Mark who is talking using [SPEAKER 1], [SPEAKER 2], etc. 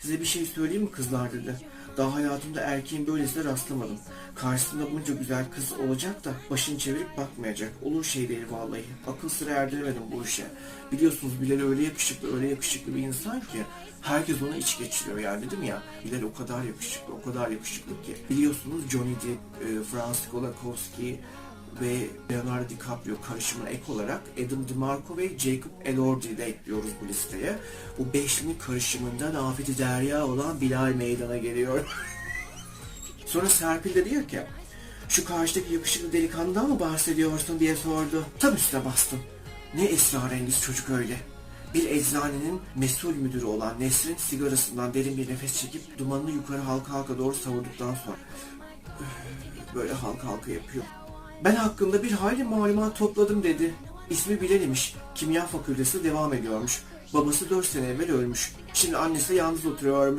[SPEAKER 1] Size bir şey söyleyeyim mi kızlar dedi. Daha hayatımda erkeğin böylesine rastlamadım. Karşısında bunca güzel kız olacak da başını çevirip bakmayacak. Olur şey değil vallahi. Akıl sıra erdiremedim bu işe. Biliyorsunuz Bilal öyle yakışıklı, öyle yakışıklı bir insan ki herkes ona iç geçiriyor yani dedim ya. Bilal o kadar yakışıklı, o kadar yakışıklı ki. Biliyorsunuz Johnny Depp, e, Franz Kolakowski, ve Leonardo DiCaprio karışımına ek olarak Adam DiMarco ve Jacob Elordi'yi de ekliyoruz bu listeye. Bu beşlinin karışımından afeti derya olan Bilal meydana geliyor. Sonra Serpil de diyor ki şu karşıdaki yakışıklı delikanlıdan mı bahsediyorsun diye sordu. Tam üstüne bastım. Ne esrarengiz çocuk öyle. Bir eczanenin mesul müdürü olan Nesrin sigarasından derin bir nefes çekip dumanını yukarı halka halka doğru savurduktan sonra böyle halka halka yapıyor. Ben hakkında bir hayli malumat topladım dedi. İsmi Bilal imiş. Kimya fakültesi devam ediyormuş. Babası 4 sene evvel ölmüş. Şimdi annesi yalnız oturuyormuş.